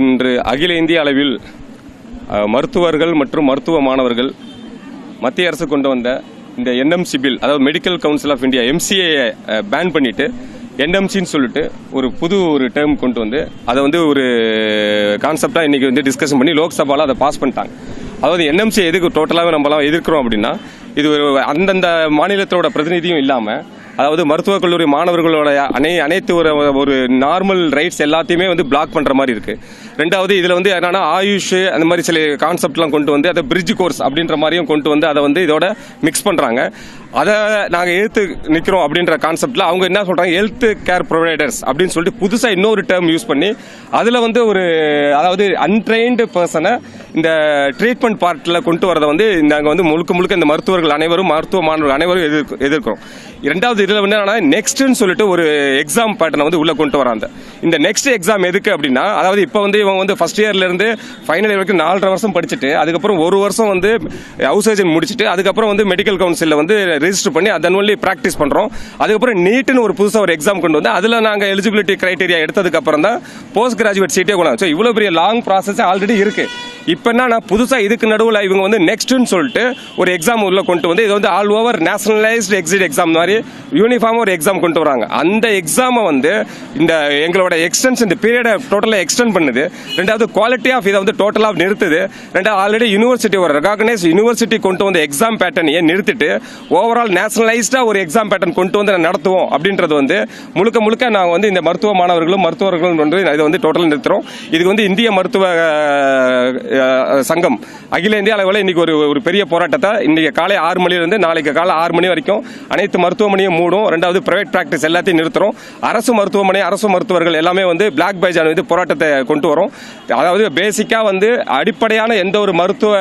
இன்று அகில இந்திய அளவில் மருத்துவர்கள் மற்றும் மருத்துவ மாணவர்கள் மத்திய அரசு கொண்டு வந்த இந்த என்எம்சி பில் அதாவது medical council of India MCA ban பண்ணிட்டு என்எம்சின்னு சொல்லிட்டு ஒரு புது ஒரு டேர்ம் கொண்டு வந்து அதை வந்து ஒரு கான்செப்டாக இன்றைக்கி வந்து டிஸ்கஷன் பண்ணி லோக்சபாவில் அதை பாஸ் பண்ணிட்டாங்க. அதாவது என்எம்சி எதுக்கு டோட்டலாகவே நம்மளாம் எதிர்க்கிறோம் அப்படின்னா இது ஒரு அந்தந்த மாநிலத்தோட பிரதிநிதியும் இல்லாமல் அதாவது மருத்துவக் கல்லூரி மாணவர்களோட அனை அனைத்து ஒரு ஒரு நார்மல் ரைட்ஸ் எல்லாத்தையுமே வந்து பிளாக் பண்ணுற மாதிரி இருக்குது ரெண்டாவது இதில் வந்து என்னென்னா ஆயுஷ் அந்த மாதிரி சில கான்செப்ட்லாம் கொண்டு வந்து அதை பிரிட்ஜ் கோர்ஸ் அப்படின்ற மாதிரியும் கொண்டு வந்து அதை வந்து இதோட மிக்ஸ் பண்ணுறாங்க அதை நாங்கள் எழுத்து நிற்கிறோம் அப்படின்ற கான்செப்டில் அவங்க என்ன சொல்கிறாங்க ஹெல்த் கேர் ப்ரொவைடர்ஸ் அப்படின்னு சொல்லிட்டு புதுசாக இன்னொரு டேர்ம் யூஸ் பண்ணி அதில் வந்து ஒரு அதாவது அன்ட்ரெயின்டு பர்சனை இந்த ட்ரீட்மெண்ட் பார்ட்டில் கொண்டு வரதை வந்து நாங்கள் வந்து முழுக்க முழுக்க இந்த மருத்துவர்கள் அனைவரும் மருத்துவ மாணவர்கள் அனைவரும் எதிர்க்க- எதிர்க்கிறோம். இரண்டாவது இதில் வந்து என்னன்னா நெக்ஸ்ட்னு சொல்லிட்டு ஒரு எக்ஸாம் பேட்டர்னை வந்து உள்ளே கொண்டு வராங்க. இந்த நெக்ஸ்ட் எக்ஸாம் எதுக்கு அப்படின்னா அதாவது இப்போ வந்து இவங்க வந்து ஃபஸ்ட் இயர்லேருந்து ஃபைனல் இயர் வரைக்கும் நாலரை வருஷம் படிச்சுட்டு அதுக்கப்புறம் ஒரு வருஷம் வந்து ஹவுஸ் ஏஜென்ட் முடிச்சுட்டு அதுக்கப்புறம் வந்து மெடிக்கல் கவுன்சிலில் வந்து ரெஜிஸ்டர் பண்ணி அதன் ஒன்லி ப்ராக்டிஸ் பண்ணுறோம் அதுக்கப்புறம் நீட்டுன்னு ஒரு புதுசாக ஒரு எக்ஸாம் கொண்டு வந்து அதில் நாங்கள் எலிஜிபிலிட்டி கிரைட்டீரியா எடுத்ததுக்கப்புறம் தான் போஸ்ட் கிராஜுவேட் சீட்டே கொண்டாங்க ஸோ இவ்வளோ பெரிய லாங் ப்ராசஸ் ஆல்ரெடி இருக்குது இப்போ இப்போ என்னன்னா புதுசாக இதுக்கு நடுவில் இவங்க வந்து நெக்ஸ்ட்டுன்னு சொல்லிட்டு ஒரு எக்ஸாம் உள்ள கொண்டு வந்து இது வந்து all over nationalised exit exam மாதிரி யூனிஃபார்ம் ஒரு எக்ஸாம் கொண்டு வராங்க. அந்த எக்ஸாமை வந்து இந்த எங்களோட எக்ஸ்டென்ஸ் இந்த பீரியடை டோட்டலாக எக்ஸ்டெண்ட் பண்ணுது. ரெண்டாவது குவாலிட்டி ஆஃப் இதை வந்து டோட்டலாக நிறுத்துது. ரெண்டாவது ஆல்ரெடி யூனிவர்சிட்டி ஒரு ரெகாகனைஸ் யூனிவர்சிட்டி கொண்டு வந்த எக்ஸாம் பேட்டர்னையே நிறுத்திட்டு ஓவரால் நேஷனலைஸ்டாக ஒரு எக்ஸாம் பேட்டர்ன் கொண்டு வந்து நடத்துவோம் அப்படின்றது வந்து முழுக்க முழுக்க நாங்கள் வந்து இந்த மருத்துவ மாணவர்களும் மருத்துவர்களும் வந்து இதை வந்து டோட்டலாக நிறுத்துகிறோம் இதுக்கு வந்து இந்திய மருத்துவ சங்கம். அகில இந்திய அளவில் இன்னைக்கு ஒரு ஒரு பெரிய போராட்டத்தை இன்றைக்கி காலை ஆறு மணிலிருந்து நாளைக்கு காலை ஆறு மணி வரைக்கும் அனைத்து மருத்துவமனையும் மூடும். ரெண்டாவது பிரைவேட் பிராக்டிஸ் எல்லாத்தையும் நிறுத்துறோம். அரசு மருத்துவமனை அரசு மருத்துவர்கள் எல்லாமே வந்து பிளாக் பைஜான் வந்து போராட்டத்தை கொண்டு வரும். அதாவது பேசிக்காக வந்து அடிப்படையான எந்த ஒரு மருத்துவ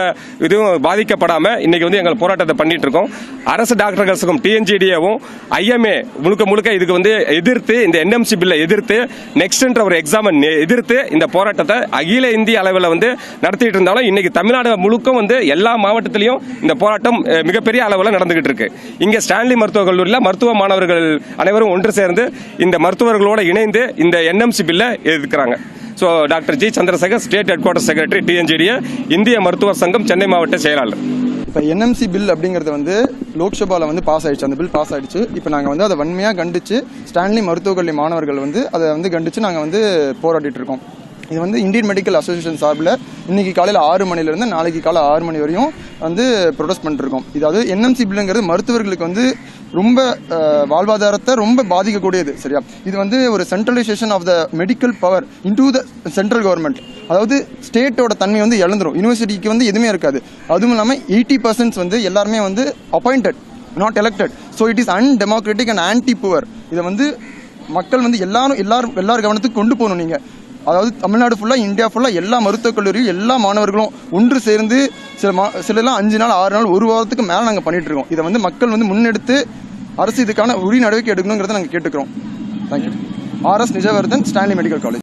இதுவும் பாதிக்கப்படாமல் இன்றைக்கி வந்து எங்கள் போராட்டத்தை பண்ணிகிட்டு இருக்கோம். அரசு டாக்டர்கள் சங்கம் டிஎன்ஜிடிஏவும் ஐஎம்ஏ முழுக்க முழுக்க இதுக்கு வந்து எதிர்த்து இந்த என்எம்சி பில்லை எதிர்த்து நெக்ஸ்ட்ன்ற ஒரு எக்ஸாமை எதிர்த்து இந்த போராட்டத்தை அகில இந்திய அளவில் வந்து நடத்திட்டு இருந்தாலும் இன்னைக்கு தமிழ்நாடு முழுக்க வந்து எல்லா மாவட்டத்திலையும் இந்த போராட்டம் மிகப்பெரிய அளவில் நடந்துகிட்டு இருக்கு. இங்க ஸ்டான்லி மருத்துவக் கல்லூரியில் மருத்துவ மாணவர்கள் அனைவரும் ஒன்று சேர்ந்து இந்த மருத்துவர்களோட இணைந்து இந்த என்எம்சி பில்லை எதிர்க்கிறாங்க so doctor G Chandrasekar state headquarter secretary TNGDA இந்திய மருத்துவர் சங்கம் சென்னை மாவட்ட செயலாளர். இப்போ என்எம்சி பில் அப்படிங்கிறது வந்து லோக்சபாவில் வந்து பாஸ் ஆயிடுச்சு. அந்த பில் பாஸ் ஆயிடுச்சு. இப்போ நாங்கள் வந்து அதை வன்மையாக கண்டிச்சு ஸ்டான்லி மருத்துவக் கல்வி மாணவர்கள் வந்து அதை வந்து கண்டிச்சு நாங்கள் வந்து போராடிட்டு இருக்கோம். இது வந்து இந்தியன் மெடிக்கல் அசோசியேஷன் சார்பில் இன்னைக்கு காலையில் ஆறு மணிலேருந்து நாளைக்கு காலை ஆறு மணி வரையும் வந்து ப்ரொடெஸ்ட் பண்ணிருக்கோம் இதாவது என்எம்சி பில்லுங்கிறது மருத்துவர்களுக்கு வந்து ரொம்ப வாழ்வாதாரத்தை ரொம்ப பாதிக்கக்கூடியது சரியா? இது வந்து ஒரு centralisation of the medical power into the central government அதாவது ஸ்டேட்டோட தன்மை வந்து இழந்துரும். யூனிவர்சிட்டிக்கு வந்து எதுவுமே இருக்காது. அதுவும் இல்லாமல் எயிட்டி பர்சன்ட்ஸ் வந்து எல்லாருமே வந்து appointed not elected so it is undemocratic and anti poor இதை வந்து மக்கள் வந்து எல்லாரும் எல்லாரும் எல்லார் கவனத்துக்கு கொண்டு போகணும் நீங்கள் அதாவது தமிழ்நாடு ஃபுல்லாக இந்தியா ஃபுல்லாக எல்லா மருத்துவக் கல்லூரியும் எல்லா மாணவர்களும் ஒன்று சேர்ந்து சில மா சிலலாம் அஞ்சு நாள் ஆறு நாள் ஒரு வாரத்துக்கு மேலே நாங்கள் பண்ணிகிட்ருக்கோம் இருக்கோம். இதை வந்து மக்கள் வந்து முன்னெடுத்து அரசு இதுக்கான உரிய நடவடிக்கை எடுக்கணுங்கிறத நாங்கள் கேட்டுக்கிறோம். Thank you RS Nijavardhan Stanley medical college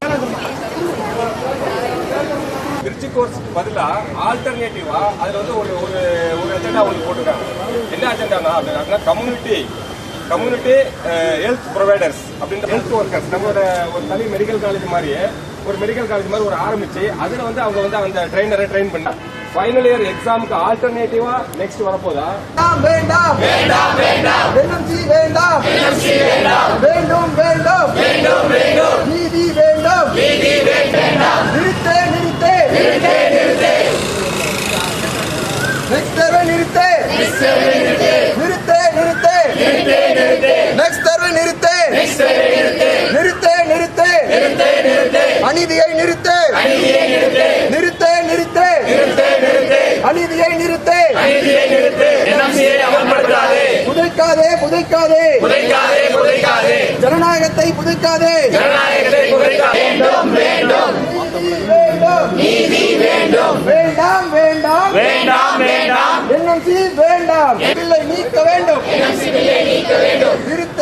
bridge course பதிலா ஆல்டர்னேட்டிவா அதுல வந்து ஒரு ஒரு ஒரு அஜெண்டா ஒன்று போட்டுருக்காங்க. என்ன அஜெண்டானா அப்படின்னா கம்யூனிட்டி கம்யூனிட்டி ஹெல்த் ப்ரொவைடர்ஸ் அப்படின்ற ஹெல்த் ஒர்க்கர்ஸ் நம்மளோட ஒரு தனி மெடிக்கல் காலேஜ் மாதிரியே ஒரு மெடிக்கல் காலேஜ் மாதிரி ஒரு ஆரம்பிச்சு அதுல வந்து அவங்க வந்து அந்த ட்ரெயினரை ட்ரெயின் பண்ணா. ஃபைனல் இயர் எக்ஸாமுக்கு ஆல்டர்னேட்டிவா நெக்ஸ்ட் வரப்போதா? வேண்டாம் வேண்டாம். வேண்டாம் NMC வேண்டாம். வேண்டும். வேண்டும் நீதி வேண்டும். நிறுத்தே நிறுத்தே. நெக்ஸ்ட் தடவை நிறுத்தே. நிறுத்தே. அநீதியை நிறுத்தே. புதைக்காதே புதைக்காதே. ஜனநாயகத்தை புதைக்காதே. நீதி வேண்டும். வேண்டாம் வேண்டாம். NMC வேண்டாம். பில்லை நீக்க வேண்டும். நிறுத்தே